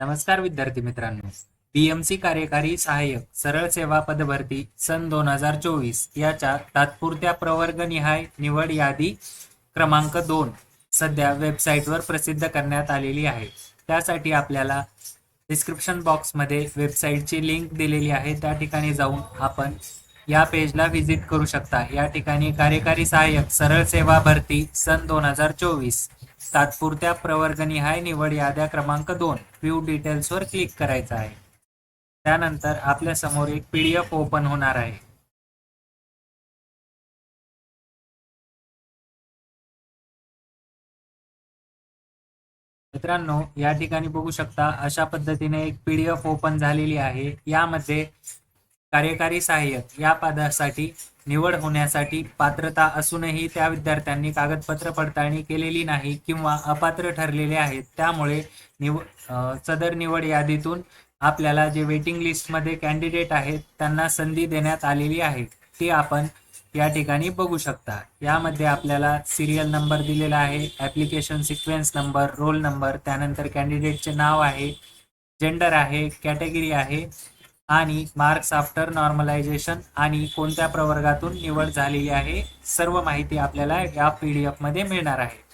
नमस्कार विद्यार्थी मित्रांनो. पीएमसी कार्यकारी सहाय्यक सरळ सेवा पदभरती सन दोन हजार चोवीस याच्या तात्पुरत्या प्रवर्गनिहाय निवड यादी क्रमांक दोन सध्या वेबसाईटवर प्रसिद्ध करण्यात आलेली आहे. त्यासाठी आपल्याला डिस्क्रिप्शन बॉक्समध्ये वेबसाईटची लिंक दिलेली आहे. त्या ठिकाणी जाऊन आपण या पेजला व्हिजिट करू शकता. या ठिकाणी कार्यकारी सहाय्यक सरळ सेवा भरती सन दोन हजार चोवीस तात्पुरत्या प्रवर्गनिहाय निवड याद्या क्रमांक दोन. व्ह्यू डिटेल्सवर क्लिक करायचं आहे. त्यानंतर आपल्यासमोर एक पीडीएफ ओपन होणार आहे. मित्रांनो या ठिकाणी बघू शकता अशा पद्धतीने एक पीडीएफ ओपन झालेली आहे. यामध्ये कार्यकारी सहाय्यक या पदासाठी निवड होण्यासाठी पात्रता असूनही त्या विद्यार्थ्यांनी कागदपत्र पडताळणी केलेली नाही किंवा अपात्र ठरलेले आहेत. त्यामुळे निव सदर निवड यादीतून आपल्याला जे वेटिंग लिस्टमध्ये कॅन्डिडेट आहेत त्यांना संधी देण्यात आलेली आहे. ती आपण या ठिकाणी बघू शकता. यामध्ये आपल्याला सिरियल नंबर दिलेला आहे application sequence number roll number त्यानंतर कॅन्डिडेटचे नाव आहे जेंडर आहे कॅटेगरी आहे आणि मार्क्स आफ्टर नॉर्मलायझेशन आणि कोणत्या प्रवर्गातून निवड झालेली आहे सर्व माहिती आपल्याला या पी डी एफमध्ये मिळणार आहे.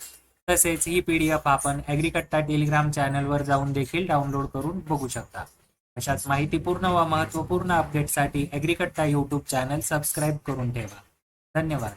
तसेच ही पी डी एफ आपण ॲग्रिकट्टा टेलिग्राम चॅनलवर जाऊन देखील डाउनलोड करून बघू शकता. अशाच माहितीपूर्ण व महत्त्वपूर्ण अपडेटसाठी ॲग्रिकट्टा यूट्यूब चॅनल सबस्क्राईब करून ठेवा. धन्यवाद.